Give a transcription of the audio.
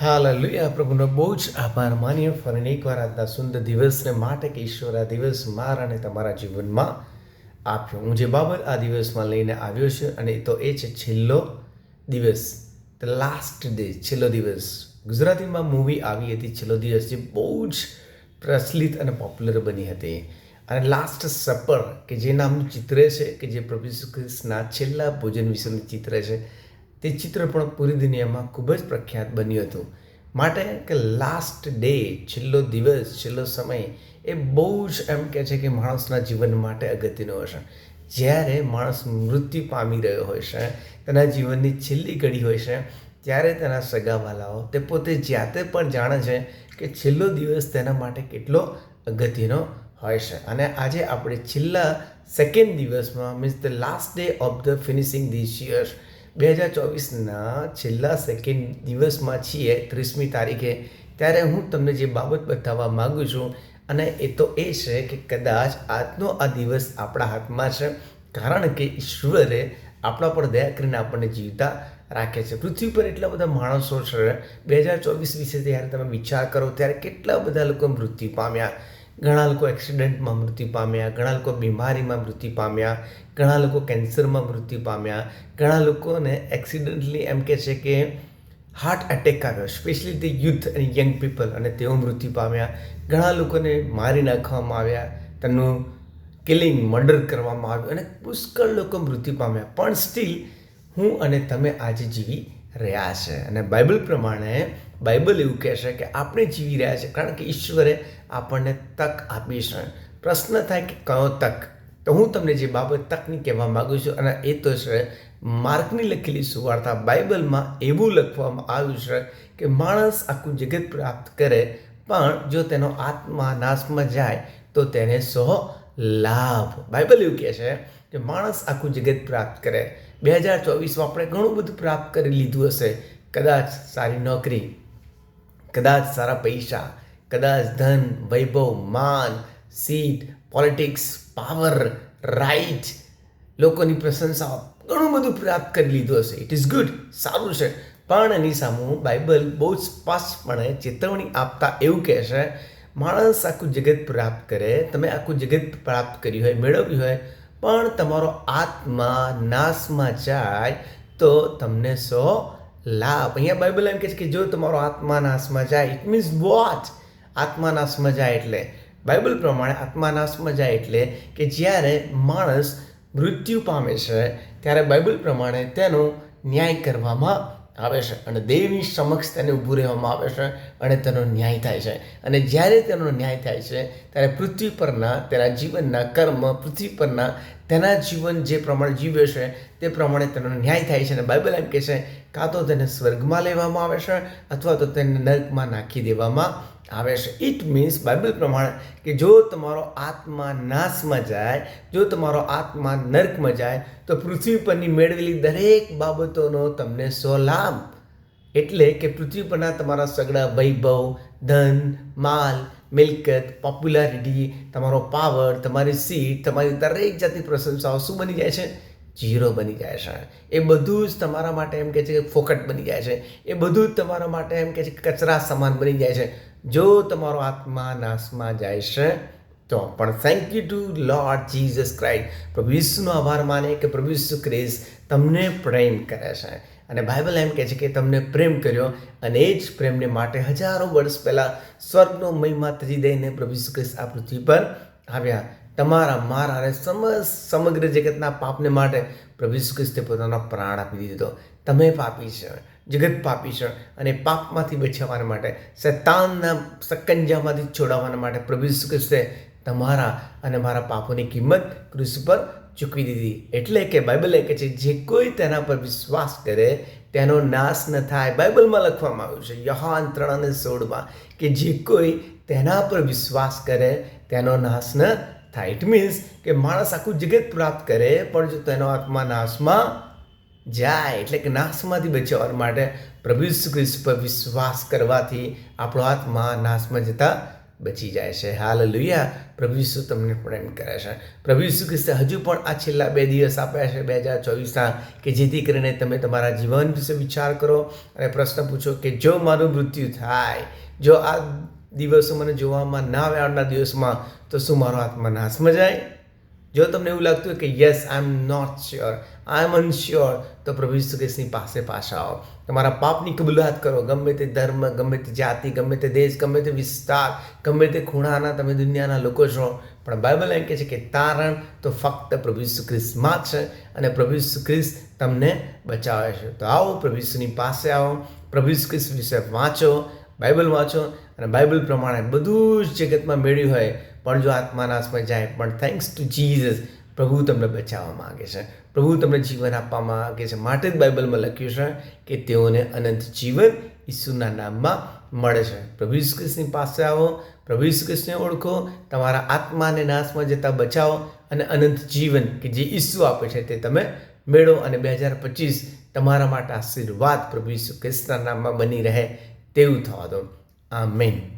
Hallelujah. પ્રભુનો બહુ જ આભાર માનીએ. ફરીને એકવાર આજના સુંદર દિવસને માટે કે ઈશ્વર આ દિવસ મારા અને તમારા જીવનમાં આપ્યો. હું જે બાબત આ દિવસમાં લઈને આવ્યો છું અને એ તો એ છે છેલ્લો દિવસ. ધ લાસ્ટ ડે છેલ્લો દિવસ. ગુજરાતીમાં મૂવી આવી હતી. છેલ્લો દિવસ જે બહુ જ પ્રચલિત અને પોપ્યુલર બની હતી. અને લાસ્ટ સપર કે જે નામનું ચિત્ર છે, કે જે પ્રભુ શ્રી ખ્રિસ્તના છેલ્લા ભોજન વિશેનું ચિત્ર છે તે ચિત્ર પણ પૂરી દુનિયામાં ખૂબ જ પ્રખ્યાત બન્યું હતું. માટે કે લાસ્ટ ડે છેલ્લો દિવસ, છેલ્લો સમય, એ બહુ જ એમ કહે છે કે માણસના જીવન માટે અગત્યનો હશે. જ્યારે માણસ મૃત્યુ પામી રહ્યો હોય છે, તેના જીવનની છેલ્લી ઘડી હોય છે, ત્યારે તેના સગાવાલાઓ તે પોતે જાતે પણ જાણે છે કે છેલ્લો દિવસ તેના માટે કેટલો અગત્યનો હોય છે. અને આજે આપણે છેલ્લા સેકન્ડ દિવસમાં means the last day of the finishing this year બે હજાર ચોવીસના છેલ્લા સેકન્ડ દિવસમાં છીએ, ત્રીસમી તારીખે, ત્યારે હું તમને જે બાબત બતાવવા માગું છું, અને એ તો એ છે કે કદાચ આજનો આ દિવસ આપણા હાથમાં છે, કારણ કે ઈશ્વરે આપણા પર દયા કરીને આપણને જીવતા રાખે છે. પૃથ્વી પર એટલા બધા માણસો છે, બે હજાર ચોવીસ વિશે જ્યારે તમે વિચાર કરો, ત્યારે કેટલા બધા લોકો મૃત્યુ પામ્યા? ઘણા લોકો એક્સિડન્ટમાં મૃત્યુ પામ્યા, ઘણા લોકો બીમારીમાં મૃત્યુ પામ્યા, ઘણા લોકો કેન્સરમાં મૃત્યુ પામ્યા, ઘણા લોકોને એક્સિડન્ટલી એમ કહે છે કે હાર્ટ એટેક આવ્યો સ્પેશિયલી ધ યુથ અને યંગ પીપલ અને તેઓ મૃત્યુ પામ્યા. ઘણા લોકોને મારી નાખવામાં આવ્યા તેમનું કિલિંગ મર્ડર કરવામાં આવ્યું અને પુષ્કળ લોકો મૃત્યુ પામ્યા. પણ સ્ટીલ હું અને તમે આજે જીવી રહ્યા છે. અને બાઇબલ પ્રમાણે બાઇબલ એવું કહે છે કે આપણે જીવી રહ્યા છે કારણ કે ઈશ્વરે આપણને તક આપી છે. પ્રશ્ન થાય કે કયો તક? તો હું તમને જે બાબત તકની કહેવા માગું છું, અને એ તો છે માર્કની લખેલી સુવાર્તા બાઇબલમાં એવું લખવામાં આવ્યું છે કે માણસ આખું જગત પ્રાપ્ત કરે, પણ જો તેનો આત્મા નાશમાં જાય, તો તેને સો લાભ. બાઇબલ એવું કહે છે કે માણસ આખું જગત પ્રાપ્ત કરે. બે હજાર ચોવીસમાં આપણે ઘણું બધું પ્રાપ્ત કરી લીધું હશે. કદાચ સારી નોકરી, કદાચ સારા પૈસા, કદાચ ધન, વૈભવ માન સીટ, પોલિટિક્સ, પાવર, રાઇટ, લોકોની પ્રશંસા, ઘણું બધું પ્રાપ્ત કરી લીધું હશે. ઇટ ઇઝ ગુડ સારું છે. પણ એની સામું બાઇબલ બહુ જ સ્પષ્ટપણે ચેતવણી આપતા એવું કહે છે, માણસ આખું જગત પ્રાપ્ત કરે. તમે આખું જગત પ્રાપ્ત કર્યું હોય, મેળવ્યું હોય પણ તમારો આત્મા નાશમાં જાય તો તમને સો લાભ. અહીંયા બાઇબલ એમ કહે છે કે જો તમારો આત્મા નાશમાં જાય ઇટ મીન્સ વોચ આત્મા નાશમાં જાય એટલે. બાઇબલ પ્રમાણે આત્મા નાશમાં જાય એટલે કે જ્યારે માણસ મૃત્યુ પામે છે, ત્યારે બાઇબલ પ્રમાણે તેનો ન્યાય કરવામાં આવે છે. અને દેવની સમક્ષ તેને ઊભું રહેવામાં આવે છે અને તેનો ન્યાય થાય છે. અને જ્યારે તેનો ન્યાય થાય છે, ત્યારે પૃથ્વી પરના, તેના જીવનના કર્મ, પૃથ્વી પરના તેના જીવન જે પ્રમાણે જીવ્યો છે, તે પ્રમાણે તેનો ન્યાય થાય છે. અને બાઇબલ એમ કહે છે, કાં તો તેને સ્વર્ગમાં લેવામાં આવે છે અથવા તો તેને નર્કમાં નાખી દેવામાં આવે છે. ઇટ મીન્સ બાઇબલ પ્રમાણે કે જો તમારો આત્મા નાશમાં જાય, જો તમારો આત્મા નર્કમાં જાય, તો પૃથ્વી પરની મેળવેલી દરેક બાબતોનો તમને સો લાભ એટલે કે પૃથ્વી પરના તમારા સગડા વૈભવ, ધન, માલ, મિલકત પોપ્યુલારિટી તમારો પાવર તમારી સીટ તમારી દરેક જાતની પ્રશંસાઓ શું બની જાય છે? જીરો બની જાય છે. એ બધું જ તમારા માટે એમ કહે છે કે ફોકટ બની જાય છે. એ બધું જ તમારા માટે એમ કહે છે કે કચરા સમાન બની જાય છે. જો તમારો આત્મા નાશમાં જાય છે, તો પણ thank you to Lord Jesus Christ પ્રભુ ઈસુનો આભાર માને કે પ્રભુ ઈસુ ક્રિસ્ત તમને પ્રેમ કરે છે. અને બાઇબલ એમ કહે છે કે તમને પ્રેમ કર્યો અને એ જ પ્રેમને માટે હજારો વર્ષ પહેલાં સ્વર્ગનો મહિમા તજી દઈને પ્રભુ ઈસુ ક્રિસ્ત આ પૃથ્વી પર આવ્યા. તમારા, મારા અને સમગ્ર જગતના પાપને માટે પ્રભુ ઈસુ ખ્રિસ્તે પોતાનો પ્રાણ આપી દીધો. તમે પાપી છે. જગત પાપી છે અને પાપમાંથી બચાવવાના માટે, શૈતાનના સકંજામાંથી છોડાવવાના માટે પ્રભુ ઈસુ તમારા અને મારા પાપોની કિંમત ક્રુસ પર ચૂકવી દીધી. એટલે કે બાઇબલે કહે છે, જે કોઈ તેના પર વિશ્વાસ કરે, તેનો નાશ ન થાય. બાઇબલમાં લખવામાં આવ્યું છે, યહાન ત્રણ અને સોળમાં કે જે કોઈ તેના પર વિશ્વાસ કરે, તેનો નાશ ન થાય. ઇટ મીન્સ કે માણસ આખું જગત પ્રાપ્ત કરે, પણ જો તેનો આત્મા નાશમાં જાય, એટલે કે નાશમાંથી બચાવવા માટે પ્રભુ ઈસુ ખ્રિસ્ત પર વિશ્વાસ કરવાથી આપણો આત્મા નાશમાં જતા બચી જાય છે. હાલ લુયા પ્રભુ ઈસુ તમને પ્રેમ કરે છે. પ્રભુ ઈસુ ખ્રિસ્તે હજુ પણ આ છેલ્લા બે દિવસ આપ્યા છે, બે હજાર ચોવીસના, કે જેથી કરીને તમે તમારા જીવન વિશે વિચાર કરો અને પ્રશ્ન પૂછો કે જો મારું મૃત્યુ થાય, જો આ દિવસો મને જોવામાં ના આવે, આવનાર દિવસમાં તો શું મારો આત્મા નાશમાં જાય? જો તમને એવું લાગતું હોય કે yes I am not sure I am unsure તો પ્રભુ ઈસુ ખ્રિસ્તની પાસે પાછા આવો. તમારા પાપની કબૂલાત કરો. ગમે તે ધર્મ, ગમે તે જાતિ, ગમે તે દેશ, ગમે તે વિસ્તાર, ગમે તે ખૂણાના તમે દુનિયાના લોકો છો. પણ બાઇબલ એમ કહે છે કે તારણ તો ફક્ત પ્રભુ ઈસુ ખ્રિસ્તમાં છે અને પ્રભુ ઈસુ ખ્રિસ્ત તમને બચાવે છે. તો આવો પ્રભુ ઈસુની પાસે આવો. પ્રભુ ઈસુ ખ્રિસ્ત વિશે વાંચો, બાઇબલ વાંચો અને બાઇબલ પ્રમાણે બધું જ જગતમાં મેળવ્યું હોય પણ જો આત્મા નાશમાં જાય, પણ થેન્ક્સ ટુ જીઝસ પ્રભુ તમને બચાવવા માગે છે. પ્રભુ તમને જીવન આપવા માગે છે. માટે જ બાઇબલમાં લખ્યું છે કે તેઓને અનંત જીવન ઈસુના નામમાં મળે છે. પ્રભુ ઈસુ પાસે આવો, પ્રભુ ઈસુ ઓળખો, તમારા આત્માને નાશમાં જતા બચાવો અને અનંત જીવન કે જે ઈસુ આપે છે તે તમે મેળવો અને બે હજાર પચીસ તમારા માટે આશીર્વાદ પ્રભુ ઈસુ નામમાં બની રહે તેવું થવા દો. આ મેન